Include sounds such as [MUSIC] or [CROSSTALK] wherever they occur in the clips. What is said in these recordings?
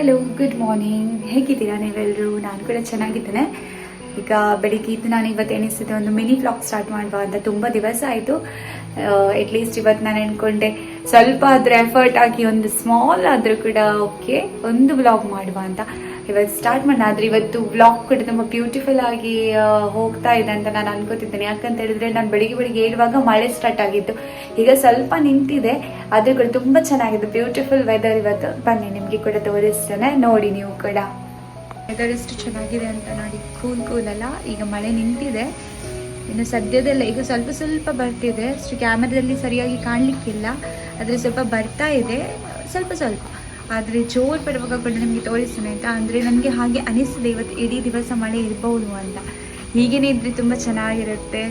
Hello good morning ಹೇಗಿದ್ದೀರಾ ನೀವೆಲ್ಲರೂ ನಾನು ಕೂಡ ಚೆನ್ನಾಗಿದ್ದೇನೆ. ಈಗ ಬೆಳಿಗ್ಗೆ ಇದ್ದು ನಾನು ಇವತ್ತು ಎಣಿಸಿದ್ದೆ ಒಂದು ಮಿನಿ ಬ್ಲಾಗ್ ಸ್ಟಾರ್ಟ್ ಮಾಡುವ ಅಂತ ತುಂಬ ದಿವಸ ಆಯಿತು. ಅಟ್ಲೀಸ್ಟ್ ಇವತ್ತು ನಾನು ಎಣ್ಕೊಂಡೆ. ಸ್ವಲ್ಪ ಆದರೂ ಎಫರ್ಟ್ ಆಗಿ, ಒಂದು ಸ್ಮಾಲ್ ಆದರೂ ಕೂಡ ಓಕೆ ಒಂದು ಬ್ಲಾಗ್ ಮಾಡುವ ಅಂತ. ಇವತ್ತು ಸ್ಟಾರ್ಟ್ ಮಾಡೋಣ ಆದರೆ ಇವತ್ತು ಬ್ಲಾಗ್ ಕೂಡ ತುಂಬ ಬ್ಯೂಟಿಫುಲ್ ಆಗಿ ಹೋಗ್ತಾ ಇದೆ ಅಂತ ನಾನು ಅನ್ಕೋತಿದ್ದೇನೆ. ಯಾಕಂತ ಹೇಳಿದ್ರೆ ನಾನು ಬೆಳಿಗ್ಗೆ ಬೆಳಿಗ್ಗೆ ಏಳುವಾಗ ಮಳೆ ಸ್ಟಾರ್ಟ್ ಆಗಿತ್ತು. ಈಗ ಸ್ವಲ್ಪ ನಿಂತಿದೆ, ಆದ್ರೆ ಕೂಡ ತುಂಬ ಚೆನ್ನಾಗಿದೆ. ಬ್ಯೂಟಿಫುಲ್ ವೆದರ್ ಇವತ್ತು. ಬನ್ನಿ, ನಿಮಗೆ ಕೂಡ ತೋರಿಸ್ತೇನೆ. ನೋಡಿ ನೀವು ಕೂಡ. ವೆದರ್ ಎಷ್ಟು ಚೆನ್ನಾಗಿದೆ ಅಂತ ನೋಡಿ. ಕೂಲ್ ಅಲ್ಲ. ಈಗ ಮಳೆ ನಿಂತಿದೆ. ಇನ್ನು ಸದ್ಯದಲ್ಲ, ಈಗ ಸ್ವಲ್ಪ ಸ್ವಲ್ಪ ಬರ್ತಿದೆ. ಅಷ್ಟು ಕ್ಯಾಮ್ರಾದಲ್ಲಿ ಸರಿಯಾಗಿ ಕಾಣಲಿಕ್ಕಿಲ್ಲ. ಆದರೆ ಸ್ವಲ್ಪ ಬರ್ತಾ ಇದೆ. ಸ್ವಲ್ಪ ಸ್ವಲ್ಪ. ಆದರೆ ಜೋರು ಬರುವಾಗ ಕೂಡ ನಿಮಗೆ ತೋರಿಸ್ತೇನೆ ಆಯಿತಾ? ಅಂದರೆ ನನಗೆ ಹಾಗೆ ಅನಿಸ್ತದೆ ಇವತ್ತು ಇಡೀ ದಿವಸ ಮಳೆ ಇರ್ಬೋದು ಅಂತ. ಹೀಗೇನೆ ಇದ್ರೆ ತುಂಬ ಚೆನ್ನಾಗಿರುತ್ತೆ.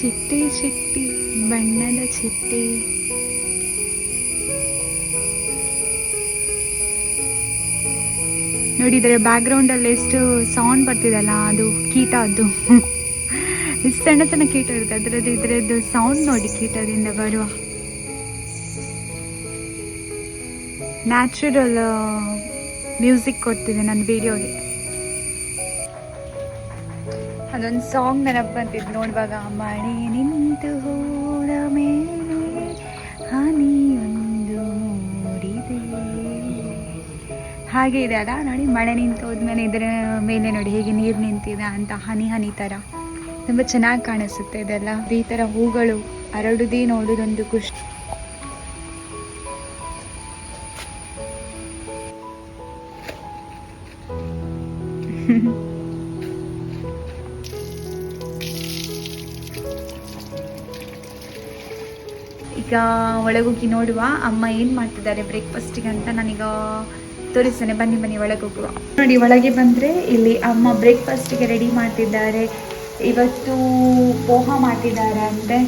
ಚಿಟ್ಟಿ ಚಿಟ್ಟಿ, ಬಣ್ಣದ ಚಿಟ್ಟಿ. ನೋಡಿದರೆ ಬ್ಯಾಕ್ಗ್ರೌಂಡ್ ಅಲ್ಲಿ ಎಷ್ಟು ಸೌಂಡ್ ಬರ್ತಿದಲ್ಲ, ಅದು ಕೀಟ ಅದು. [LAUGHS] ಸಣ್ಣ ಸಣ್ಣ ಕೀಟ ಇರುತ್ತೆ ಅದರದ್ದು ಇದರದ್ದು ಸೌಂಡ್ ನೋಡಿ ಕೀಟದಿಂದ ಬರುವ ನ್ಯಾಚುರಲ್ ಮ್ಯೂಸಿಕ್ ಕೊಡ್ತಿದೆ ನನ್ನ ವಿಡಿಯೋಗೆ ಅದೊಂದು ಸಾಂಗ್ ನೆನಪು ಬಂತಿದ್ದು ನೋಡುವಾಗ ಮಳೆ ನಿಂತು ಹೋದ ಮೇಲೆ ಹನಿಯೊಂದು ಮೂಡಿದೆ. ಹಾಗೆ ಇದೆ ಅಲ್ಲ ನೋಡಿ ಮಳೆ ನಿಂತು ಹೋದ್ಮೇಲೆ ಇದರ ಮೇಲೆ ನೋಡಿ, ಹೇಗೆ ನೀರು ನಿಂತಿದೆ ಅಂತ ಹನಿ ಹನಿ ಥರ ತುಂಬ ಚೆನ್ನಾಗಿ ಕಾಣಿಸುತ್ತೆ ಇದೆಲ್ಲ. ಈ ತರ ಹೂಗಳು ಹರಡುದೇ ನೋಡೋದೊಂದು ಖುಷಿ. ಈಗ ಒಳಗೋಗಿ ನೋಡುವ. ಅಮ್ಮ ಏನು ಮಾಡ್ತಿದ್ದಾರೆ ಬ್ರೇಕ್ಫಾಸ್ಟಿಗೆ ಅಂತ ನಾನೀಗ ತೋರಿಸ್ತೇನೆ. ಬನ್ನಿ ಬನ್ನಿ ಒಳಗೆ ಹೋಗುವ ನೋಡಿ, ಒಳಗೆ ಬಂದ್ರೆ ಇಲ್ಲಿ ಅಮ್ಮ ಬ್ರೇಕ್ಫಾಸ್ಟಿಗೆ ರೆಡಿ ಮಾಡ್ತಿದ್ದಾರೆ. ಇವತ್ತು ಪೋಹ ಮಾಡಿದ್ದಾರೆ ಅಂತೆ.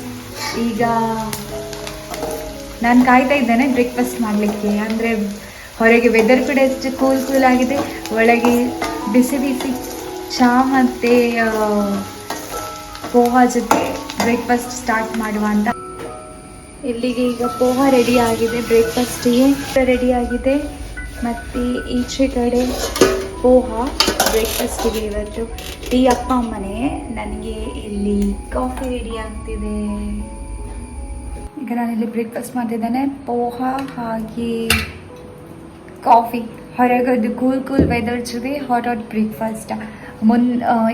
ಈಗ ನಾನು ಕಾಯ್ತಾ ಇದ್ದೇನೆ ಬ್ರೇಕ್ಫಾಸ್ಟ್ ಮಾಡಲಿಕ್ಕೆ. ಅಂದರೆ ಹೊರಗೆ ವೆದರ್ ಕೂಡ ಎಷ್ಟು ಕೂಲ್ ಕೂಲ್ ಆಗಿದೆ. ಒಳಗೆ ಬಿಸಿ ಬಿಸಿ ಚಹಾ ಮತ್ತು ಪೋಹ ಜೊತೆ ಬ್ರೇಕ್ಫಾಸ್ಟ್ ಸ್ಟಾರ್ಟ್ ಮಾಡುವ ಅಂತ. ಇಲ್ಲಿಗೆ ಈಗ ಪೋಹ ರೆಡಿ ಆಗಿದೆ ಬ್ರೇಕ್ಫಾಸ್ಟಿಗೆ ರೆಡಿ ಆಗಿದೆ. ಮತ್ತು ಈಚೆ ಕಡೆ ಪೋಹ ಬ್ರೇಕ್ಫಾಸ್ಟಿಗೆ ಇವತ್ತು ಟೀ ಅಪ್ಪ ಅಮ್ಮನೇ. ನನಗೆ ಇಲ್ಲಿ ಕಾಫಿ ರೆಡಿ ಆಗ್ತಿದೆ. ಈಗ ನಾನು ಇಲ್ಲಿ ಬ್ರೇಕ್ಫಾಸ್ಟ್ ಮಾಡ್ತಿದ್ದೇನೆ. ಪೋಹ ಹಾಗೆ ಕಾಫಿ ಹೊರಗದು ಕೂಲ್ ಕೂಲ್ ವೆದರ್ ಜೊತೆ ಹಾಟ್ ಹಾಟ್ ಬ್ರೇಕ್ಫಾಸ್ಟ್ ಮುನ್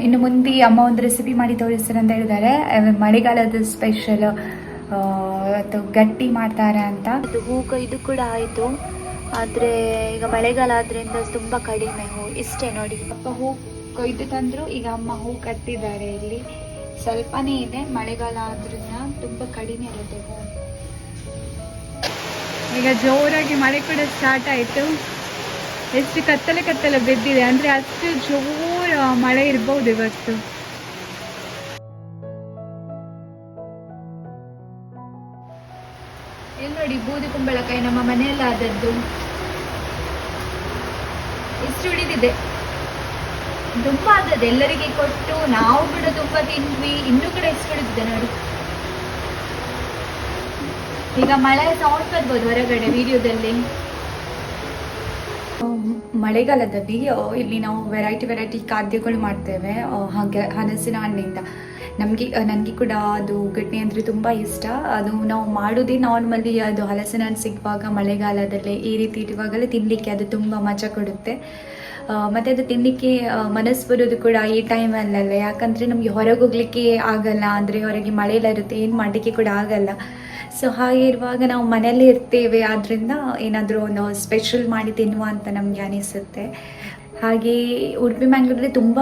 ಇನ್ನು ಮುಂದೆ ಅಮ್ಮ ಒಂದು ರೆಸಿಪಿ ಮಾಡಿ ತೋರಿಸ್ತಾರೆ ಅಂತ ಹೇಳಿದ್ದಾರೆ. ಮಳೆಗಾಲದ ಸ್ಪೆಷಲ್ ಅದು ಗಟ್ಟಿ ಮಾಡ್ತಾರೆ ಅಂತ. ಇದು ಕೂಡ ಆಯಿತು. ಆದರೆ ಈಗ ಮಳೆಗಾಲ ಆದ್ರಿಂದ ತುಂಬ ಕಡಿಮೆ ಹೂ, ಇಷ್ಟೇ ನೋಡಿ. ಅಪ್ಪ ಹೂ ಕೊಯ್ದು ತಂದ್ರು, ಈಗ ಅಮ್ಮ ಹೂ ಕಟ್ಟಿದ್ದಾರೆ ಇಲ್ಲಿ. ಸ್ವಲ್ಪನೇ ಇದೆ, ಮಳೆಗಾಲ ಆದ್ರಿಂದ ತುಂಬ ಕಡಿಮೆ ಇರುತ್ತೆ ಈಗ ಜೋರಾಗಿ ಮಳೆ ಕೂಡ ಸ್ಟಾರ್ಟ್ ಆಯಿತು. ಎಷ್ಟು ಕತ್ತಲೆ ಕತ್ತಲೆ ಬಿದ್ದಿದೆ, ಅಂದರೆ ಅಷ್ಟು ಜೋರು ಮಳೆ ಇರ್ಬೋದು ಇವತ್ತು. ಬೂದಿ ಕುಂಬಳಕಾಯಿ ನಮ್ಮ ಮನೆಯಲ್ಲಾದದ್ದು. ಇಷ್ಟು ಉಳಿದಿದೆ. ತುಂಬಾ ಆದದ್ದು. ಎಲ್ಲರಿಗೆ ಕೊಟ್ಟು ನಾವು ಕೂಡ ತುಂಬಾ ತಿಂದ್ವಿ. ಇನ್ನೂ ಕೂಡ ಇಷ್ಟು ಉಳಿದಿದೆ ನೋಡಿ. ಈಗ ಮಳೆ ಸೌಂಡ್ ಬರ್ಬೋದು ಹೊರಗಡೆ ವಿಡಿಯೋದಲ್ಲಿ ಮಳೆಗಾಲದಲ್ಲಿ ಇಲ್ಲಿ ನಾವು ವೆರೈಟಿ ವೆರೈಟಿ ಖಾದ್ಯಗಳು ಮಾಡ್ತೇವೆ. ಹಾಗೆ ಹಲಸಿನ ಹಣ್ಣಿಂದ. ನಮಗೆ ನನಗೆ ಕೂಡ ಅದು ಗಟ್ಟಿ ಅಂದರೆ ತುಂಬ ಇಷ್ಟ. ಅದು ನಾವು ಮಾಡೋದೇ ನಾರ್ಮಲಿ ಅದು ಹಲಸಿನ ಹಣ್ಣು ಸಿಗುವಾಗ ಮಳೆಗಾಲದಲ್ಲಿ ಈ ರೀತಿ ಇರುವಾಗಲೇ ತಿನ್ನಲಿಕ್ಕೆ ಅದು ತುಂಬ ಮಜಾ ಕೊಡುತ್ತೆ. ಮತ್ತು ಅದು ತಿನ್ನಲಿಕ್ಕೆ ಮನಸ್ಸು ಬರೋದು ಕೂಡ ಈ ಟೈಮಲ್ಲಲ್ಲ ಯಾಕಂದರೆ ನಮಗೆ ಹೊರಗೆ ಹೋಗ್ಲಿಕ್ಕೆ ಆಗಲ್ಲ, ಅಂದರೆ ಹೊರಗೆ ಮಳೆಯೆಲ್ಲ ಇರುತ್ತೆ, ಏನು ಮಾಡಲಿಕ್ಕೆ ಕೂಡ ಆಗಲ್ಲ. ಸೊ ಹಾಗೆ ಇರುವಾಗ ನಾವು ಮನೆಯಲ್ಲೇ ಇರ್ತೇವೆ. ಆದ್ದರಿಂದ ಏನಾದರೂ ಒಂದು ಸ್ಪೆಷಲ್ ಮಾಡಿ ತಿನ್ನುವ ಅಂತ ನಮಗೆ ಅನಿಸುತ್ತೆ. ಹಾಗೆ ಉಡುಪಿ ಮ್ಯಾಂಗ್ಳೂರಲ್ಲಿ ತುಂಬ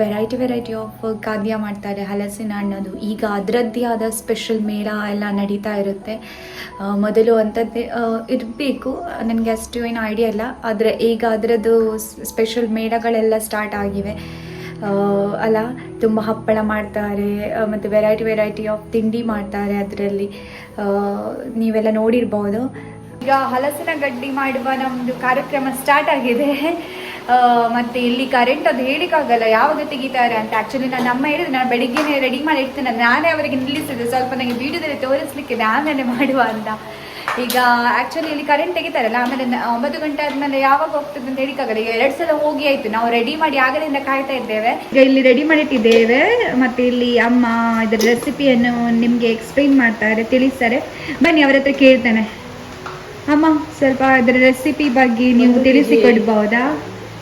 ವೆರೈಟಿ ವೆರೈಟಿ ಆಫ್ ಖಾದ್ಯ ಮಾಡ್ತಾರೆ ಹಲಸಿನ ಹಣ್ಣದು. ಈಗ ಅದರದ್ದೇ ಆದ ಸ್ಪೆಷಲ್ ಮೇಳ ಎಲ್ಲ ನಡೀತಾ ಇರುತ್ತೆ. ಮೊದಲು ಅಂಥದ್ದೇ ಇರಬೇಕು. ನನಗೆ ಅಷ್ಟು ಏನು ಐಡಿಯಾ ಇಲ್ಲ. ಆದರೆ ಈಗ ಅದರದ್ದು ಸ್ಪೆಷಲ್ ಮೇಳಗಳೆಲ್ಲ ಸ್ಟಾರ್ಟ್ ಆಗಿವೆ. ಅಲ್ಲ, ತುಂಬ ಹಪ್ಪಳ ಮಾಡ್ತಾರೆ. ಮತ್ತು ವೆರೈಟಿ ವೆರೈಟಿ ಆಫ್ ತಿಂಡಿ ಮಾಡ್ತಾರೆ ಅದರಲ್ಲಿ. ನೀವೆಲ್ಲ ನೋಡಿರ್ಬೋದು. ಈಗ ಹಲಸಿನ ಗಡ್ಡಿ ಮಾಡುವ ನಮ್ಮದು ಕಾರ್ಯಕ್ರಮ ಸ್ಟಾರ್ಟ್ ಆಗಿದೆ. ಮತ್ತೆ ಇಲ್ಲಿ ಕರೆಂಟ್ ಅದು ಹೇಳಿಕ್ಕಾಗಲ್ಲ. ಯಾವಾಗ ತೆಗಿತಾರೆ ಅಂತ. ಆ್ಯಕ್ಚುಲಿ ನಾನು ಅಮ್ಮ ಹೇಳಿದ್ರೆ ನಾನು ಬೆಳಿಗ್ಗೆನೇ ರೆಡಿ ಮಾಡಿ ಇಡ್ತೇನೆ. ನಾನೇ ಅವರಿಗೆ ನಿಲ್ಲಿಸಿದೆ ಸ್ವಲ್ಪ ನನಗೆ ವಿಡಿಯೋದಲ್ಲಿ ತೋರಿಸ್ಲಿಕ್ಕೆ ಆಮೇಲೆ ಮಾಡುವ ಅಂತ. ಈಗ ಆಕ್ಚುಲಿ ಇಲ್ಲಿ ಕರೆಂಟ್ ತೆಗಿತಾರಲ್ಲ ಆಮೇಲೆ ಒಂಬತ್ತು ಗಂಟೆ ಆದ್ಮೇಲೆ ಯಾವಾಗ ಹೋಗ್ತದೆ ಅಂತ ಹೇಳಿಕ್ಕಾಗಲ್ಲ. ಈಗ ಎರಡು ಸಲ ಹೋಗಿ ಆಯ್ತು. ನಾವು ರೆಡಿ ಮಾಡಿ ಆಗಲಿಂದ ಕಾಯ್ತಾ ಇದ್ದೇವೆ. ಈಗ ಇಲ್ಲಿ ರೆಡಿ ಮಾಡಿಟ್ಟಿದ್ದೇವೆ. ಮತ್ತೆ ಇಲ್ಲಿ ಅಮ್ಮ ಇದರ ರೆಸಿಪಿಯನ್ನು ನಿಮಗೆ ಎಕ್ಸ್ಪ್ಲೈನ್ ಮಾಡ್ತಾರೆ ತಿಳಿಸ್ತಾರೆ. ಬನ್ನಿ ಅವರ ಹತ್ರ ಕೇಳ್ತೇನೆ. ಅಮ್ಮ ಸ್ವಲ್ಪ ಅದರ ರೆಸಿಪಿ ಬಗ್ಗೆ ನೀವು ತಿಳಿಸಿಕೊಡ್ಬಹುದಾ ತಿಳಿಸಿ kg. ಕೊಡ್ಬಹುದಾ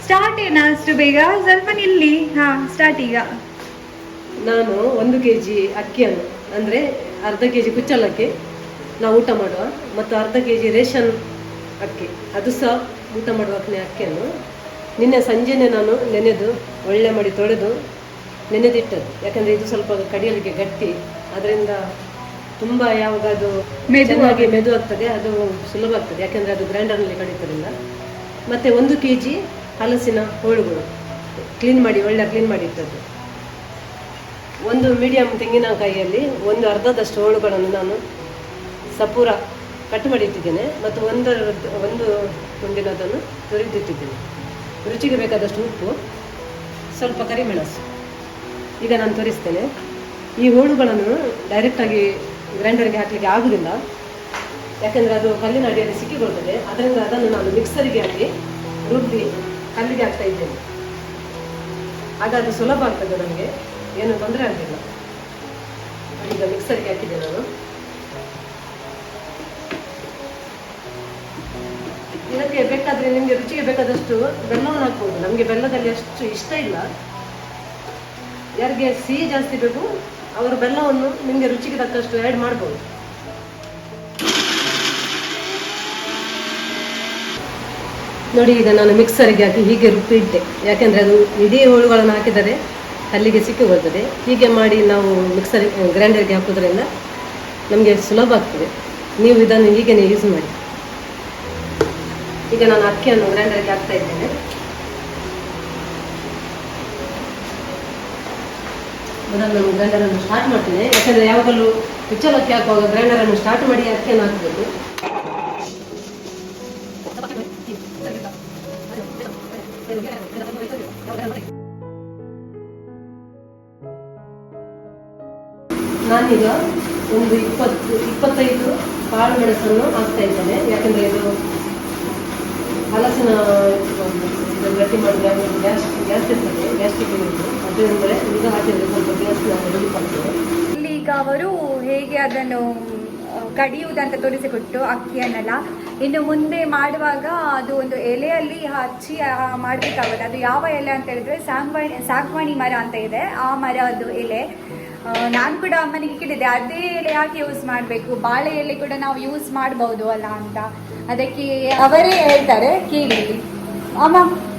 ಸ್ಟಾರ್ಟ್ ಏನಾ ಅಷ್ಟು ಬೇಗ? ಸ್ವಲ್ಪ ನಿಲ್ಲಿ ಹಾ ಸ್ಟಾರ್ಟ್ ಈಗ. ನಾನು ಒಂದು ಕೆ ಜಿ ಅಕ್ಕಿಯನ್ನು ಅಂದರೆ ಅರ್ಧ ಕೆ ಜಿ ಕುಚ್ಚಲಕ್ಕಿ ನಾವು ಊಟ ಮಾಡುವ ಮತ್ತು ಅರ್ಧ ಕೆ ಜಿ ರೇಷನ್ ಅಕ್ಕಿ. ಅದು ಸಹ ಊಟ ಮಾಡುವ ಅಕ್ಕಿ ಅಕ್ಕಿಯನ್ನು ನಿನ್ನೆ ಸಂಜೆನೆ ನಾನು ನೆನೆದು ಒಳ್ಳೆ ಮಾಡಿ ತೊಳೆದು ನೆನೆದಿಟ್ಟದ್ದು. ಯಾಕಂದರೆ ಇದು ಸ್ವಲ್ಪ ಕಡಿಯಲಿಕ್ಕೆ ಗಟ್ಟಿ. ಅದರಿಂದ ತುಂಬ ಯಾವಾಗ ಅದು ಮೆದುವಾಗಿ ಮೆದು ಆಗ್ತದೆ ಅದು ಸುಲಭ ಆಗ್ತದೆ. ಯಾಕಂದರೆ ಅದು ಗ್ರೈಂಡರ್ನಲ್ಲಿ ಕಡಿತದಿಲ್ಲ. ಮತ್ತು ಒಂದು ಕೆ ಜಿ ಹಲಸಿನ ಹೋಳುಗಳು. ಕ್ಲೀನ್ ಮಾಡಿ, ಒಳ್ಳೆ ಕ್ಲೀನ್ ಮಾಡಿ ಇಟ್ಟದ್ದು. ಒಂದು ಮೀಡಿಯಂ ತೆಂಗಿನಕಾಯಿಯಲ್ಲಿ ಒಂದು ಅರ್ಧದಷ್ಟು ಹೋಳುಗಳನ್ನು ನಾನು ಸಪೂರ ಕಟ್ ಮಾಡಿ ಇಟ್ಟಿದ್ದೇನೆ ಮತ್ತು ಒಂದು ಒಂದು ತುಂಡಿನದನ್ನು ತುರಿದಿಟ್ಟಿದ್ದೇನೆ. ರುಚಿಗೆ ಬೇಕಾದಷ್ಟು ಉಪ್ಪು, ಸ್ವಲ್ಪ ಕರಿಮೆಣಸು. ಈಗ ನಾನು ತೋರಿಸ್ತೇನೆ. ಈ ಹೋಳುಗಳನ್ನು ಡೈರೆಕ್ಟಾಗಿ ಗ್ರೈಂಡರ್ಗೆ ಹಾಕಲಿಕ್ಕೆ ಆಗುವುದಿಲ್ಲ ಯಾಕೆಂದರೆ ಅದು ಕಲ್ಲಿನ ಅಡಿಯಲ್ಲಿ ಸಿಕ್ಕಿಕೊಳ್ತದೆ. ಅದರಿಂದ ಅದನ್ನು ನಾನು ಮಿಕ್ಸರಿಗೆ ಹಾಕಿ ರುಬ್ಬಿ ಕಲ್ಲಿಗೆ ಆಗ್ತಾ ಇದ್ದೇನೆ. ಆಗ ಅದು ಸುಲಭ ಆಗ್ತದೆ ನನಗೆ, ಏನು ತೊಂದರೆ ಆಗಲಿಲ್ಲ. ಈಗ ಮಿಕ್ಸರ್ಗೆ ಹಾಕಿದೆ ನಾನು. ಇದಕ್ಕೆ ಬೇಕಾದ್ರೆ ನಿಮಗೆ ರುಚಿಗೆ ಬೇಕಾದಷ್ಟು ಬೆಲ್ಲವನ್ನು ಹಾಕ್ಬೋದು. ನಮಗೆ ಬೆಲ್ಲದಲ್ಲಿ ಅಷ್ಟು ಇಷ್ಟ ಇಲ್ಲ. ಯಾರಿಗೆ ಸಿಹಿ ಜಾಸ್ತಿ ಬೇಕು, ಅವರು ಬೆಲ್ಲವನ್ನು ನಿಮಗೆ ರುಚಿಗೆ ತಕ್ಕಷ್ಟು ಆ್ಯಡ್ ಮಾಡ್ಬೋದು. ನೋಡಿ, ಈಗ ನಾನು ಮಿಕ್ಸರಿಗೆ ಹಾಕಿ ಹೀಗೆ ರುಬ್ಬಿ ಇಟ್ಟೆ ಯಾಕೆಂದರೆ ಅದು ಇಡೀ ಹೋಳುಗಳನ್ನು ಹಾಕಿದರೆ ಅಲ್ಲಿಗೆ ಸಿಕ್ಕಿ ಬರ್ತದೆ ಹೀಗೆ ಮಾಡಿ ನಾವು ಮಿಕ್ಸರ್ ಗ್ರೈಂಡರ್ಗೆ ಹಾಕೋದ್ರಿಂದ ನಮಗೆ ಸುಲಭ ಆಗ್ತದೆ. ನೀವು ಇದನ್ನು ಹೀಗೆ ಯೂಸ್ ಮಾಡಿ. ಈಗ ನಾನು ಅಕ್ಕಿಯನ್ನು ಗ್ರೈಂಡರ್ಗೆ ಹಾಕ್ತಾ ಇದ್ದೇನೆ. ಮೊದಲು ನಾನು ಗ್ರೈಂಡರನ್ನು ಸ್ಟಾರ್ಟ್ ಮಾಡ್ತೇನೆ. ಯಾಕಂದರೆ ಯಾವಾಗಲೂ ಕುಚ್ಚಲಕ್ಕಿ ಹಾಕುವಾಗ ಗ್ರೈಂಡರನ್ನು ಸ್ಟಾರ್ಟ್ ಮಾಡಿ ಅಕ್ಕಿಯನ್ನು ಹಾಕಬೇಕು. ನಾನೀಗ ಒಂದು ಇಪ್ಪತ್ತು, ಇಪ್ಪತ್ತೈದು ಕಾಳು ಮೆಣಸನ್ನು ಹಾಕ್ತಾ ಇದ್ದೇನೆ. ಯಾಕಂದರೆ ಇದು ಹಲಸಿನ ಗಟ್ಟಿ ಮಾಡಿದ್ರೆ ಗ್ಯಾಸ್ ಗ್ಯಾಸ್ ಇರ್ತದೆ ಗ್ಯಾಸ್ಟಿಕ್ ಇರುತ್ತೆ ಅದರಿಂದ ಈಗ ಹಾಕಿದರೆ ಸ್ವಲ್ಪ ಗ್ಯಾಸ್ ಇಲ್ಲಿ ಈಗ ಅವರು ಹೇಗೆ ಅದನ್ನು ಕಡಿಯುವುದಂತ ತೋರಿಸಿಕೊಟ್ಟು ಅಕ್ಕಿಯನ್ನೆಲ್ಲ ಇನ್ನು ಮುಂದೆ ಮಾಡುವಾಗ ಅದು ಒಂದು ಎಲೆಯಲ್ಲಿ ಹಚ್ಚಿ ಮಾಡಬೇಕಾಗುತ್ತೆ ಅದು ಯಾವ ಎಲೆ ಅಂತ ಹೇಳಿದ್ರೆ ಸಾಂಗ್ವಾಣಿ ಸಾಗ್ವಾಣಿ ಮರ ಅಂತ ಇದೆ. ಆ ಮರ ಅದು ಎಲೆ. ನಾನು ಕೂಡ ಅಮ್ಮನಿಗೆ ಕೇಳಿದೆ, ಅದೇ ಎಲೆ ಯಾಕೆ ಯೂಸ್ ಮಾಡಬೇಕು? ಬಾಳೆ ಎಲೆ ಕೂಡ ನಾವು ಯೂಸ್ ಮಾಡಬಹುದು ಅಲ್ಲ ಅಂತ. ಅದಕ್ಕೆ ಅವರೇ ಹೇಳ್ತಾರೆ, ಕೇಳಿ. ಅಮ್ಮ,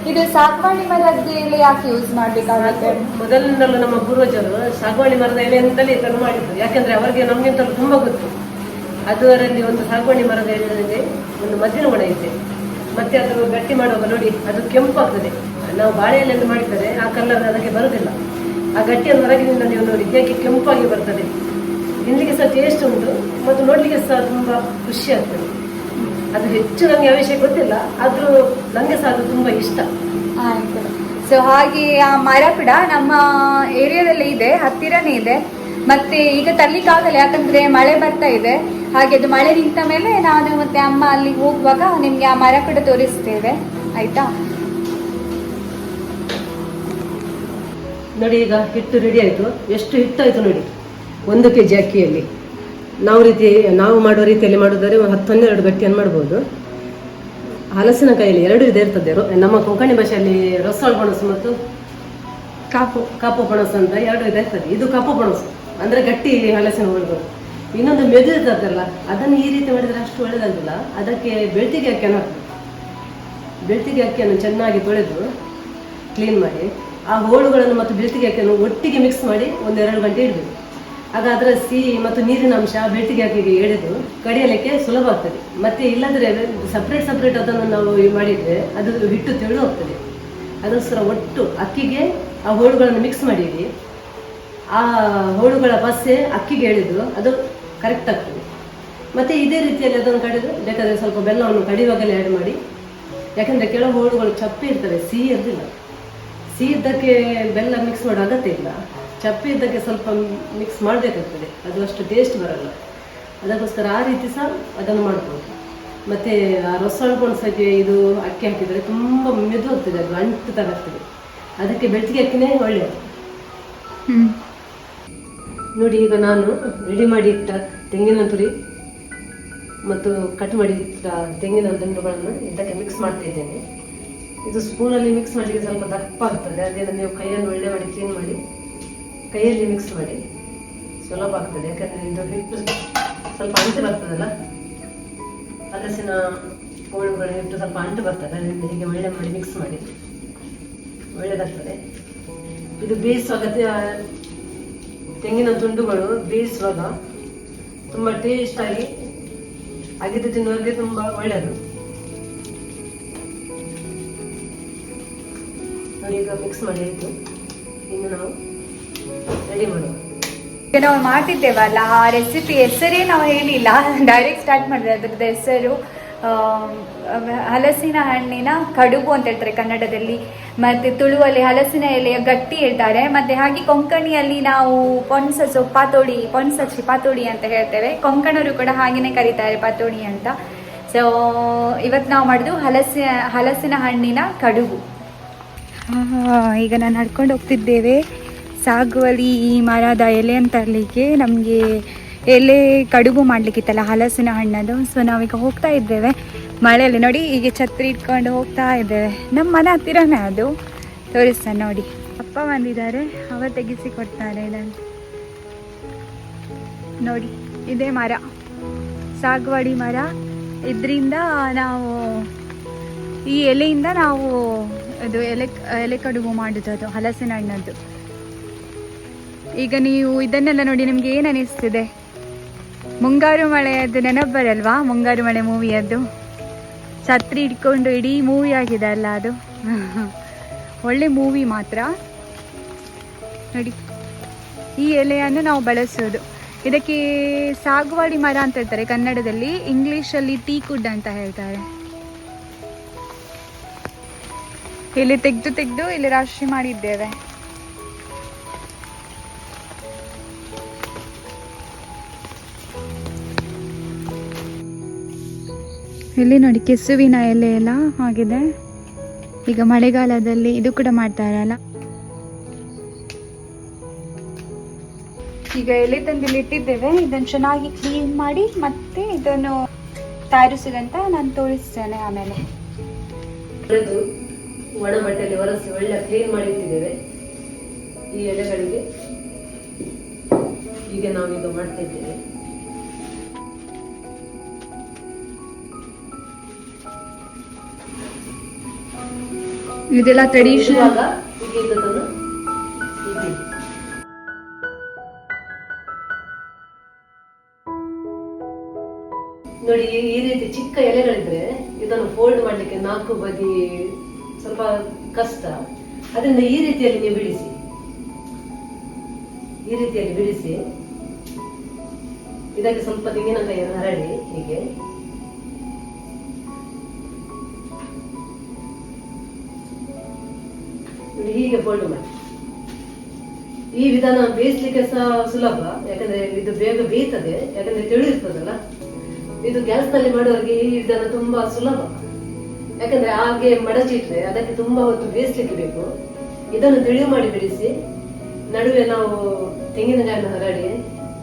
ಇದು ಸಾಗ್ವಾಣಿ ಮರದ ಎಲೆ ಯಾಕೆ ಯೂಸ್ ಮಾಡಬೇಕಾಗುತ್ತೆ? ಮೊದಲಿನಿಂದಲೂ ನಮ್ಮ ಪೂರ್ವಜರು ಸಾಗುವಾಣಿ ಮರದ ಎಲೆಯಿಂದಲೇ ಇದನ್ನು ಮಾಡಿದ್ರು. ಯಾಕಂದ್ರೆ ಅವರಿಗೆ ನಮಗಿಂತಲೂ ತುಂಬ ಗೊತ್ತು. ಅದರಲ್ಲಿ ಒಂದು ಸಾಗುವಾಣಿ ಮರದ ಎಲೆಯಲ್ಲಿ ಒಂದು ಮದ್ದಿನ ಗುಣ ಇದೆ. ಮತ್ತೆ ಅದನ್ನು ಗಟ್ಟಿ ಮಾಡುವಾಗ ನೋಡಿ, ಅದು ಕೆಂಪು ಆಗ್ತದೆ ನಾವು ಬಾಳೆ ಮಾಡಿದರೆ ಆ ಕಲರ್ ಅದಕ್ಕೆ ಬರುವುದಿಲ್ಲ ಆ ಗಟ್ಟಿಯ ಹೊರಗಿನಿಂದ ನೀವು ನೋಡಿ, ಹೇಗೆ ಕೆಂಪಾಗಿ ಬರ್ತದೆ. ತಿನ್ಲಿಕ್ಕೆ ಸಹ ಟೇಸ್ಟ್ ಉಂಟು, ಮತ್ತು ನೋಡ್ಲಿಕ್ಕೆ ಸಹ ತುಂಬ ಖುಷಿ ಆಗ್ತದೆ. ಅದು ಹೆಚ್ಚು ನನಗೆ ಆ ವಿಷಯ ಗೊತ್ತಿಲ್ಲ, ಆದರೂ ನನಗೆ ಸಹ ಅದು ತುಂಬ ಇಷ್ಟ. ಸೊ ಹಾಗೆ ಆ ಮರ ಕೂಡ ನಮ್ಮ ಏರಿಯಾದಲ್ಲಿ ಇದೆ, ಹತ್ತಿರನೇ ಇದೆ. ಮತ್ತೆ ಈಗ ತರ್ಲಿಕ್ಕಾಗಲ್ಲ, ಯಾಕಂದ್ರೆ ಮಳೆ ಬರ್ತಾ ಇದೆ. ಹಾಗೆ ಅದು ಮಳೆ ನಿಂತ ಮೇಲೆ ನಾನು ಮತ್ತೆ ಅಮ್ಮ ಅಲ್ಲಿ ಹೋಗುವಾಗ ನಿಮ್ಗೆ ಆ ಮರ ಕೂಡ ತೋರಿಸ್ತೇವೆ. ಆಯ್ತಾ? ನೋಡಿ ಈಗ ಹಿಟ್ಟು ರೆಡಿ ಆಯಿತು. ಎಷ್ಟು ಹಿಟ್ಟಾಯಿತು ನೋಡಿ. ಒಂದು ಕೆ ಜಿ ಅಕ್ಕಿಯಲ್ಲಿ. ನಾವು ರೀತಿ ನಾವು ಮಾಡುವ ರೀತಿಯಲ್ಲಿ ಮಾಡೋದಾದ್ರೆ ಒಂದು ಹತ್ತು ಹನ್ನೆರಡು ಗಟ್ಟಿಯನ್ನು ಮಾಡ್ಬೋದು. ಹಲಸಿನಕಾಯಲ್ಲಿ ಎರಡು ಇದೆ ಇರ್ತದೆ. ನಮ್ಮ ಕೊಂಕಣಿ ಭಾಷೆಯಲ್ಲಿ ರಸಾಳು ಬಣಸು ಮತ್ತು ಕಾಪು. ಕಾಪು ಬಣಸು ಅಂತ ಎರಡು ಇದೆ ಇರ್ತದೆ. ಇದು ಕಾಪು ಬಣಸು ಅಂದರೆ ಗಟ್ಟಿ ಹಲಸಿನ ಹೋಳ್ಗಳು. ಇನ್ನೊಂದು ಮೆದು ಇರ್ತದಲ್ಲ ಅದನ್ನು ಈ ರೀತಿ ಮಾಡಿದರೆ ಅಷ್ಟು ಒಳ್ಳೆಯದಾಗಿಲ್ಲ ಅದಕ್ಕೆ ಬೆಳ್ತಿಗೆ ಅಕ್ಕಿಯನ್ನು ಹಾಕಬೇಕು. ಬೆಳ್ತಿಗೆ ಅಕ್ಕಿಯನ್ನು ಚೆನ್ನಾಗಿ ತೊಳೆದು ಕ್ಲೀನ್ ಮಾಡಿ. ಆ ಹೋಳುಗಳನ್ನು ಮತ್ತು ಬೆಳ್ತಿಗೆ ಹಾಕಿಯನ್ನು ಒಟ್ಟಿಗೆ ಮಿಕ್ಸ್ ಮಾಡಿ ಒಂದೆರಡು ಗಂಟೆ ಇಡಬೇಕು. ಆಗ ಅದರ ಸಿಹಿ ಮತ್ತು ನೀರಿನ ಅಂಶ ಬೆಳ್ತಿಗೆ ಹಾಕಿಗೆ ಎಳೆದು ಕಡಿಯಲಿಕ್ಕೆ ಸುಲಭ ಆಗ್ತದೆ. ಮತ್ತೆ ಇಲ್ಲದ್ರೆ ಸಪ್ರೇಟ್ ಸಪ್ರೇಟ್ ಅದನ್ನು ನಾವು ಮಾಡಿದರೆ ಅದು ಹಿಟ್ಟು ತೆಳು ಹೋಗ್ತದೆ. ಅದಕ್ಕೋಸ್ಕರ ಒಟ್ಟು ಅಕ್ಕಿಗೆ ಆ ಹೋಳುಗಳನ್ನು ಮಿಕ್ಸ್ ಮಾಡಿರಿ. ಆ ಹೋಳುಗಳ ಪಸೆ ಅಕ್ಕಿಗೆ ಎಳೆದು ಅದು ಕರೆಕ್ಟ್ ಆಗ್ತದೆ. ಮತ್ತೆ ಇದೇ ರೀತಿಯಲ್ಲಿ ಅದನ್ನು ಕಡಿದು, ಬೇಕಾದರೆ ಸ್ವಲ್ಪ ಬೆಲ್ಲವನ್ನು ಕಡಿಯುವಾಗಲೇ ಆ್ಯಡ್ ಮಾಡಿ. ಯಾಕಂದರೆ ಕೆಲವು ಹೋಳುಗಳು ಚಪ್ಪಿ ಇರ್ತವೆ, ಸಿಹಿ ಇರಲಿಲ್ಲ ಸಿಹಿ ಇದ್ದಕ್ಕೆ ಬೆಲ್ಲ ಮಿಕ್ಸ್ ಮಾಡೋ ಅಗತ್ಯ ಇಲ್ಲ. ಚಪ್ಪಿ ಇದ್ದಕ್ಕೆ ಸ್ವಲ್ಪ ಮಿಕ್ಸ್ ಮಾಡಬೇಕಾಗ್ತದೆ. ಅದು ಅಷ್ಟು ಟೇಸ್ಟ್ ಬರಲ್ಲ. ಅದಕ್ಕೋಸ್ಕರ ಆ ರೀತಿ ಸಹ ಅದನ್ನು ಮಾಡ್ಬೋದು. ಮತ್ತು ಆ ರಸ ಸಹ ಇದು ಅಕ್ಕಿ ಹಾಕಿದರೆ ತುಂಬ ಮೆದು ಹೋಗ್ತದೆ ಅದು ಅಂಟು ಥರ ಆಗ್ತದೆ. ಅದಕ್ಕೆ ಬೆಳ್ತಿಗೆ ಅಕ್ಕಿನೇ ಒಳ್ಳೆಯದು. ನೋಡಿ ಈಗ ನಾನು ರೆಡಿ ಮಾಡಿ ಇಟ್ಟ ತೆಂಗಿನ ತುರಿ ಮತ್ತು ಕಟ್ ಮಾಡಿ ಇಟ್ಟ ತೆಂಗಿನ ದಂಡುಗಳನ್ನು ಇದಕ್ಕೆ ಮಿಕ್ಸ್ ಮಾಡ್ತಾ ಇದ್ದೇನೆ. ಇದು ಸ್ಪೂನಲ್ಲಿ ಮಿಕ್ಸ್ ಮಾಡಲಿಕ್ಕೆ ಸ್ವಲ್ಪ ದಪ್ಪ ಆಗ್ತದೆ. ಅದನ್ನು ನೀವು ಕೈಯನ್ನು ಒಳ್ಳೆ ಮಾಡಿ ಕ್ಲೀನ್ ಮಾಡಿ, ಕೈಯಲ್ಲಿ ಮಿಕ್ಸ್ ಮಾಡಿ, ಸುಲಭ ಆಗ್ತದೆ. ಯಾಕಂದರೆ ಇದು ಹಿಟ್ಟು ಸ್ವಲ್ಪ ಅಂಟು ಬರ್ತದಲ್ಲ? ಹಲಸಿನ ಹೋಳುಗಳ ಹಿಟ್ಟು ಸ್ವಲ್ಪ ಅಂಟು ಬರ್ತದೆ. ಅದರಿಂದ ಹೀಗೆ ಒಳ್ಳೆ ಮಾಡಿ ಮಿಕ್ಸ್ ಮಾಡಿ. ಒಳ್ಳೆದಾಗ್ತದೆ. ಇದು ಬೇಯಿಸುವಾಗ ತೆ- ತೆಂಗಿನ ತುಂಡುಗಳು ಬೇಯಿಸುವಾಗ ತುಂಬ ಟೇಸ್ಟಾಗಿ ಅಗಿದು ತಿನ್ನುವಾಗೆ ತುಂಬ ಒಳ್ಳೆಯದು ನಾವು ರೆಡಿ ಮಾಡ್ತಿದ್ದೇವಲ್ಲ ಆ ರೆಸಿಪಿ ಹೆಸರೇ ನಾವು ಹೇಳಿಲ್ಲ. ಡೈರೆಕ್ಟ್ ಸ್ಟಾರ್ಟ್ ಮಾಡಿದ್ರೆ ಅದ್ರದ್ದು ಹೆಸರು ಹಲಸಿನ ಹಣ್ಣಿನ ಕಡುಬು ಅಂತ ಹೇಳ್ತಾರೆ ಕನ್ನಡದಲ್ಲಿ. ಮತ್ತು ತುಳುವಲ್ಲಿ ಹಲಸಿನ ಎಲೆಯ ಗಟ್ಟಿ ಹೇಳ್ತಾರೆ. ಮತ್ತು ಹಾಗೆ ಕೊಂಕಣಿಯಲ್ಲಿ ನಾವು ಪೊನ್ಸಸು ಪಾತೋಡಿ ಪೊನ್ಸಚ್ಚಿ ಪಾತೋಳಿ ಅಂತ ಹೇಳ್ತೇವೆ. ಕೊಂಕಣರು ಕೂಡ ಹಾಗೆಯೇ ಕರೀತಾರೆ ಪಾತೋಳಿ ಅಂತ. ಸೊ ಇವತ್ತು ನಾವು ಮಾಡೋದು ಹಲಸಿನ ಹಲಸಿನ ಹಣ್ಣಿನ ಕಡುಬು. ಈಗ ನಾನು ನಡ್ಕೊಂಡು ಹೋಗ್ತಿದ್ದೇವೆ. ಸಾಗುವಳಿ ಈ ಮರದ ಎಲೆ ಅಂತ ತರಲಿಕ್ಕೆ ನಮಗೆ ಎಲೆ ಕಡುಬು ಮಾಡಲಿಕ್ಕಿತ್ತಲ್ಲ, ಹಲಸಿನ ಹಣ್ಣದು. ಸೊ ನಾವೀಗ ಹೋಗ್ತಾ ಇದ್ದೇವೆ. ಮಳೆಯಲ್ಲಿ ನೋಡಿ ಈಗ ಛತ್ರಿ ಇಟ್ಕೊಂಡು ಹೋಗ್ತಾ ಇದ್ದೇವೆ. ನಮ್ಮ ಮನೆ ಹತ್ತಿರನೇ ಅದು. ತೋರಿಸ್ತಾನೆ ನೋಡಿ. ಅಪ್ಪ ಬಂದಿದ್ದಾರೆ. ಅವರು ತೆಗಿಸಿ ಕೊಡ್ತಾರೆ ಇದನ್ನು ನೋಡಿ, ಇದೇ ಮರ. ಸಾಗುವಳಿ ಮರ. ಇದರಿಂದ ನಾವು ಈ ಎಲೆಯಿಂದ ನಾವು ಅದು ಎಲೆ ಎಲೆ ಕಡುಬು ಮಾಡುದು ಅದು, ಹಲಸಿನ ಹಣ್ಣದ್ದು. ಈಗ ನೀವು ಇದನ್ನೆಲ್ಲ ನೋಡಿ ನಿಮ್ಗೆ ಏನು ಅನಿಸ್ತಿದೆ? ಮುಂಗಾರು ಮಳೆಯದ್ದು ನೆನಪು ಬರಲ್ವಾ ಮುಂಗಾರು ಮಳೆ ಮೂವಿಯದ್ದು? ಛತ್ರಿ ಇಟ್ಕೊಂಡು ಇಡೀ ಮೂವಿ ಆಗಿದೆ ಅಲ್ಲ ಅದು? [LAUGHS] ಒಳ್ಳೆ ಮೂವಿ ಮಾತ್ರ. ನೋಡಿ, ಈ ಎಲೆಯನ್ನು ನಾವು ಬಳಸೋದು. ಇದಕ್ಕೆ ಸಾಗುವಾಡಿ ಮರ ಅಂತ ಹೇಳ್ತಾರೆ ಕನ್ನಡದಲ್ಲಿ, ಇಂಗ್ಲೀಷಲ್ಲಿ ಟೀ ಕುಡ್ ಅಂತ ಹೇಳ್ತಾರೆ. ಇಲ್ಲಿ ತೆಗೆದು ತೆಗೆದು ಇಲ್ಲಿ ರಾಶಿ ಮಾಡಿದ್ದೇವೆ. ಇಲ್ಲಿ ನೋಡಿ ಕೆಸುವಿನ ಎಲೆ ಎಲ್ಲ ಆಗಿದೆ. ಈಗ ಮಳೆಗಾಲದಲ್ಲಿ ಇದು ಕೂಡ ಮಾಡ್ತಾರಲ್ಲ. ಈಗ ಎಲೆ ತಂದು ಇಟ್ಟಿದ್ದೇವೆ. ಇದನ್ನು ಚೆನ್ನಾಗಿ ಕ್ಲೀನ್ ಮಾಡಿ ಮತ್ತೆ ಇದನ್ನು ತಯಾರಿಸಿದಂತ ನಾನು ತೋರಿಸ್ತೇನೆ ಆಮೇಲೆ. ಒಣ ಬಟ್ಟೆಯಲ್ಲಿ ಒರೆಸಿ ಒಳ್ಳೆ ಕ್ಲೀನ್ ಮಾಡಿ ಇಟ್ಟಿದ್ದೇವೆ ಈ ಎಲೆಗಳಿಗೆ. ಈಗ ನಾವು ಮಾಡ್ತಾ ಇದ್ದೇವೆ ಇದೆಲ್ಲ ಟ್ರೆಡಿಷನಲ್ ನೋಡಿ ಈ- ಈ ರೀತಿ ಚಿಕ್ಕ ಎಲೆಗಳಿದ್ರೆ ಇದನ್ನು ಫೋಲ್ಡ್ ಮಾಡ್ಲಿಕ್ಕೆ ನಾಲ್ಕು ಬದಿ ಸ್ವಲ್ಪ ಕಷ್ಟ. ಅದರಿಂದ ಈ ರೀತಿಯಲ್ಲಿ ನೀವು ಬಿಡಿಸಿ. ಈ ರೀತಿಯಲ್ಲಿ ಬಿಡಿಸಿ. ಇದಕ್ಕೆ ಸ್ವಲ್ಪ ತೆಂಗಿನಕಾಯಿಯನ್ನು ಹರಡಿ, ಹೀಗೆ. ಹೀಗೆ ಫೋಲ್ಡ್ ಮಾಡಿ. ಈ ವಿಧಾನ ಬೇಯಿಸ್ಲಿಕ್ಕೆ ಸಹ ಸುಲಭ, ಯಾಕಂದ್ರೆ ಇದು ಬೇಗ ಬೇಯ್ತದೆ, ಯಾಕಂದ್ರೆ ತಿಳಿರ್ತದಲ್ಲ ಇದು ಗ್ಯಾಸ್ನಲ್ಲಿ ಮಾಡೋರಿಗೆ ಈ ವಿಧಾನ ತುಂಬಾ ಸುಲಭ. ಯಾಕಂದ್ರೆ ಹಾಗೆ ಮಡಚಿಟ್ರೆ ಅದಕ್ಕೆ ತುಂಬಾ ಹೊತ್ತು ಬೇಯಿಸ್ಲಿಕ್ಕೆ ಬೇಕು ಇದನ್ನು ತಿಳಿ ಮಾಡಿ ಬಿಡಿಸಿ. ನಡುವೆ ನಾವು ತೆಂಗಿನಕಾಯನ್ನು ಹರಡಿ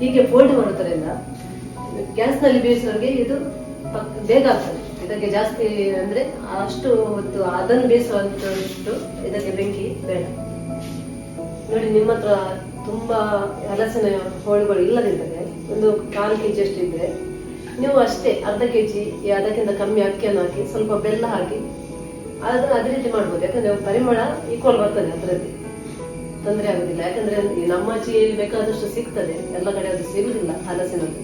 ಹೀಗೆ ಫೋಲ್ಡ್ ಮಾಡೋದ್ರಿಂದ ಗ್ಯಾಸ್ನಲ್ಲಿ ಬೇಯಿಸುವವರಿಗೆ ಇದು ಬೇಗ ಆಗ್ತದೆ. ಇದಕ್ಕೆ ಜಾಸ್ತಿ ಅಂದ್ರೆ ಅಷ್ಟು ಹೊತ್ತು ಅದನ್ನು ಬೇಯಿಸುವಂತಷ್ಟು ಇದಕ್ಕೆ ಬೆಂಕಿ ಬೇಡ. ನೋಡಿ, ನಿಮ್ಮ ಹತ್ರ ತುಂಬಾ ಹಲಸಿನ ಹೋಳುಗಳು ಇಲ್ಲದಿದ್ದರೆ, ಒಂದು ಕಾಲು ಕೆಜಿ ಅಷ್ಟು ಇದ್ರೆ ನೀವು ಅಷ್ಟೇ ಅರ್ಧ ಕೆಜಿ ಅದಕ್ಕಿಂತ ಕಮ್ಮಿ ಅಕ್ಕಿಯನ್ನು ಹಾಕಿ, ಸ್ವಲ್ಪ ಬೆಲ್ಲ ಹಾಕಿ, ಅದನ್ನು ಅದೇ ರೀತಿ ಮಾಡ್ಬೋದು. ಯಾಕಂದ್ರೆ ಪರಿಮಳ ಈಕ್ವಲ್ ಬರ್ತದೆ ಅದರಲ್ಲಿ. ತೊಂದರೆ ಆಗುದಿಲ್ಲ. ಯಾಕಂದ್ರೆ ನಮ್ಮ ಆಚೆಯಲ್ಲಿ ಬೇಕಾದಷ್ಟು ಸಿಗ್ತದೆ. ಎಲ್ಲ ಕಡೆ ಅದು ಸಿಗುದಿಲ್ಲ ಹಲಸಿನದ್ದು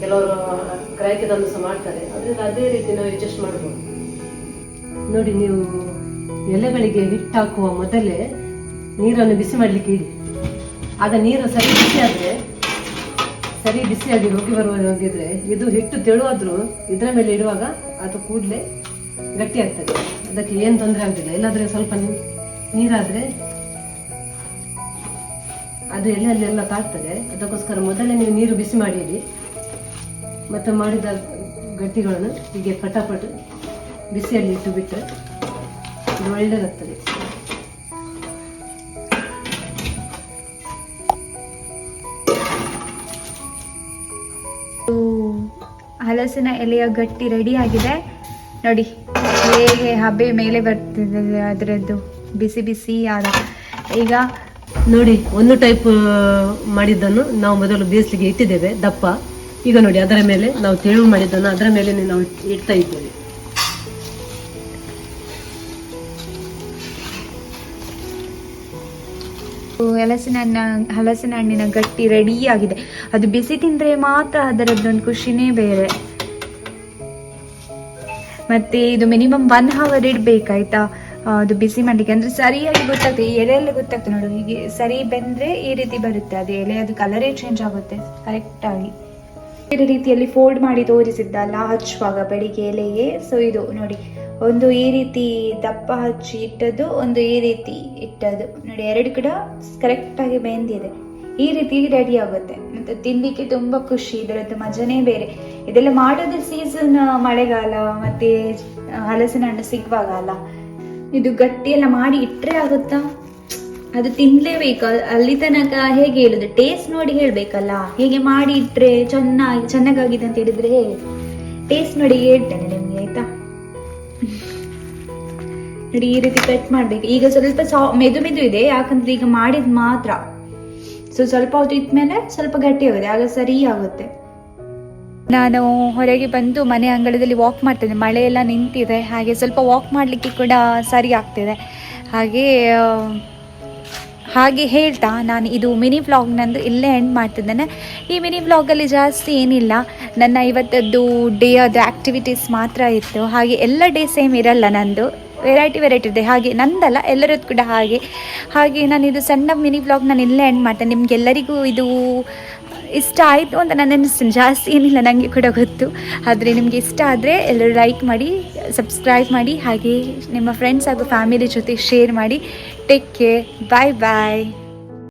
ಕೆಲವರು ಕ್ರಯಕ್ಕೆ ತಂದು ಸಹ ಮಾಡ್ತಾರೆ. ಅದರಿಂದ ಅದೇ ರೀತಿ ನಾವು ಅಡ್ಜಸ್ಟ್ ಮಾಡ್ಬೋದು. ನೋಡಿ, ನೀವು ಎಲೆಗಳಿಗೆ ಹಿಟ್ಟು ಹಾಕುವ ಮೊದಲೇ ನೀರನ್ನು ಬಿಸಿ ಮಾಡಲಿಕ್ಕೆ ಇಡಿ. ಆಗ ನೀರು ಸರಿ ಬಿಸಿ ಆದ್ರೆ ಸರಿ ಬಿಸಿಯಾಗಿ ರೋಗಿ ಬರುವ ಹೋಗಿದ್ರೆ ಇದು ಹಿಟ್ಟು ತೆಳುವಾದ್ರೂ ಇದರ ಮೇಲೆ ಇಡುವಾಗ ಅದು ಕೂಡಲೇ ಗಟ್ಟಿ ಆಗ್ತದೆ. ಅದಕ್ಕೆ ಏನು ತೊಂದರೆ ಆಗುದಿಲ್ಲ. ಇಲ್ಲಾದ್ರೆ ಸ್ವಲ್ಪ ನೀರಾದರೆ ಅದು ಎಲೆಯಲ್ಲಿ ಎಲ್ಲ ತಾಗ್ತದೆ. ಅದಕ್ಕೋಸ್ಕರ ಮೊದಲೇ ನೀವು ನೀರು ಬಿಸಿ ಮಾಡಿರಿ. ಮತ್ತು ಮಾಡಿದ ಗಟ್ಟಿಗಳನ್ನು ಹೀಗೆ ಪಟಾಪಟ್ ಬಿಸಿಯಲ್ಲಿ ಇಟ್ಟು ಬಿಟ್ಟರೆ ಇದು ಒಳ್ಳೆಯದಾಗ್ತದೆ ಹಲಸಿನ ಎಲೆಯ ಗಟ್ಟಿ ರೆಡಿ ಆಗಿದೆ ನೋಡಿ ಹೇಗೆ ಹಬೆ ಮೇಲೆ ಬರ್ತಿದೆ ಅದರದ್ದು. ಬಿಸಿ ಬಿಸಿ ಆದ. ಈಗ ನೋಡಿ, ಒಂದು ಟೈಪ್ ಮಾಡಿದ್ದನ್ನು ನಾವು ಮೊದಲು ಬೇಸಲಿಗೆ ಇಟ್ಟಿದ್ದೇವೆ, ದಪ್ಪ. ಈಗ ನೋಡಿ, ಅದರ ಮೇಲೆ ನಾವು ತೆಳು ಮಾಡಿದ್ದನ್ನು ಅದರ ಮೇಲೆ ನಾವು ಇಡ್ತಾ ಇದ್ದೇವೆ. ಹಲಸಿನ ಹಣ್ಣ ಹಲಸಿನ ಹಣ್ಣಿನ ಗಟ್ಟಿ ರೆಡಿ ಆಗಿದೆ ಅದು ಬಿಸಿ ತಿಂದ್ರೆ ಮಾತ್ರ ಅದರದ್ದೊಂದು ಖುಷಿನೇ ಬೇರೆ. ಮತ್ತೆ ಇದು ಮಿನಿಮಮ್ ಒನ್ ಅವರ್ ಇಡ್ಬೇಕಾಯ್ತಾ? ಅದು ಬಿಸಿ ಮಾಡಲಿಕ್ಕೆ. ಅಂದ್ರೆ ಸರಿಯಾಗಿ ಗೊತ್ತಾಗ್ತದೆ, ಈ ಎಲ್ಲ ಗೊತ್ತಾಗ್ತದೆ ನೋಡು. ಹೀಗೆ ಸರಿ ಬೆಂದ್ರೆ ಈ ರೀತಿ ಬರುತ್ತೆ ಅದು ಎಲೆ, ಅದು ಕಲರೇ ಚೇಂಜ್ ಆಗುತ್ತೆ ಕರೆಕ್ಟ್ ಆಗಿ. ಬೇರೆ ರೀತಿಯಲ್ಲಿ ಫೋಲ್ಡ್ ಮಾಡಿ ತೋರಿಸಿದ್ದಲ್ಲ, ಹಚ್ಚುವಾಗ ಬೆಳಿಗ್ಗೆ ಎಲೆಯೇ. ಸೊ ಇದು ನೋಡಿ ಒಂದು ಈ ರೀತಿ ದಪ್ಪ ಹಚ್ಚಿ ಇಟ್ಟದ್ದು, ಒಂದು ಈ ರೀತಿ ಇಟ್ಟದ್ದು. ನೋಡಿ, ಎರಡು ಕೂಡ ಕರೆಕ್ಟ್ ಆಗಿ ಬೆಂದಿದೆ. ಈ ರೀತಿ ರೆಡಿ ಆಗುತ್ತೆ. ಮತ್ತು ತಿನ್ಲಿಕ್ಕೆ ತುಂಬಾ ಖುಷಿ, ಇದರದ್ದು ಮಜನೇ ಬೇರೆ. ಇದೆಲ್ಲ ಮಾಡೋದು ಸೀಸನ್ ಮಳೆಗಾಲ, ಮತ್ತೆ ಹಲಸಿನ ಹಣ್ಣು ಸಿಗುವಾಗ ಅಲ್ಲ. ಇದು ಗಟ್ಟಿ ಎಲ್ಲ ಮಾಡಿ ಇಟ್ಟರೆ ಆಗುತ್ತಾ? ಅದು ತಿನ್ಲೇಬೇಕು. ಅಲ್- ಅಲ್ಲಿ ತನಕ ಹೇಗೆ ಹೇಳುದು? ಟೇಸ್ಟ್ ನೋಡಿ ಹೇಳ್ಬೇಕಲ್ಲ. ಹೇಗೆ ಮಾಡಿ ಇಟ್ಟರೆ ಚೆನ್ನಾಗಿ, ಚೆನ್ನಾಗಾಗಿದೆ ಅಂತ ಹೇಳಿದ್ರೆ ಟೇಸ್ಟ್ ನೋಡಿ ಹೇಳ್ತೇನೆ ನೋಡಿ ಈ ರೀತಿ ಕಟ್ ಮಾಡ್ಬೇಕು. ಈಗ ಸ್ವಲ್ಪ ಮೆದು ಮೆದು ಇದೆ, ಯಾಕಂದ್ರೆ ಈಗ ಮಾಡಿದ್ ಮಾತ್ರ. ಸೊ ಸ್ವಲ್ಪ ಹೊತ್ತು ಇದ್ಮೇಲೆ ಸ್ವಲ್ಪ ಗಟ್ಟಿ ಆಗುತ್ತೆ ಆಗ ಸರಿ ಆಗುತ್ತೆ. ನಾನು ಹೊರಗೆ ಬಂದು ಮನೆ ಅಂಗಳದಲ್ಲಿ ವಾಕ್ ಮಾಡ್ತೇನೆ ಮಳೆ ಎಲ್ಲ ನಿಂತಿದೆ, ಹಾಗೆ ಸ್ವಲ್ಪ ವಾಕ್ ಮಾಡಲಿಕ್ಕೆ ಕೂಡ ಸರಿ ಆಗ್ತಿದೆ. ಹಾಗೆ ಹಾಗೆ ಹೇಳ್ತಾ ನಾನು ಇದು ಮಿನಿ ವ್ಲಾಗ್ ನಂದು ಇಲ್ಲೇ ಎಂಡ್ ಮಾಡ್ತಿದ್ದೇನೆ. ಈ ಮಿನಿ ವ್ಲಾಗಲ್ಲಿ ಜಾಸ್ತಿ ಏನಿಲ್ಲ. ನನ್ನ ಇವತ್ತದ್ದು ಡೇ ಅದು ಆ್ಯಕ್ಟಿವಿಟೀಸ್ ಮಾತ್ರ ಇತ್ತು. ಹಾಗೆ ಎಲ್ಲ ಡೇ ಸೇಮ್ ಇರಲ್ಲ ನಂದು. ವೆರೈಟಿ ವೆರೈಟಿ ಇದೆ. ಹಾಗೆ ನಂದಲ್ಲ, ಎಲ್ಲರದ್ದು ಕೂಡ ಹಾಗೆ. ಹಾಗೆ ನಾನು ಇದು ಸಣ್ಣ ಮಿನಿ ಬ್ಲಾಗ್ ನಾನು ಇಲ್ಲೇ ಎಂಡ್ ಮಾಡ್ತೇನೆ. ನಿಮಗೆಲ್ಲರಿಗೂ ಇದು ಇಷ್ಟ ಆಯಿತು ಅಂತ ನಾನು ಅನ್ನಿಸ್ತೀನಿ ಜಾಸ್ತಿ ಏನಿಲ್ಲ ನನಗೆ ಕೂಡ ಗೊತ್ತು. ಆದರೆ ನಿಮಗೆ ಇಷ್ಟ ಆದರೆ ಎಲ್ಲರೂ ಲೈಕ್ ಮಾಡಿ ಸಬ್ಸ್ಕ್ರೈಬ್ ಮಾಡಿ, ಹಾಗೆ ನಿಮ್ಮ ಫ್ರೆಂಡ್ಸ್ ಹಾಗೂ ಫ್ಯಾಮಿಲಿ ಜೊತೆ ಶೇರ್ ಮಾಡಿ. ಟೇಕ್ ಕೇರ್ ಬಾಯ್ ಬಾಯ್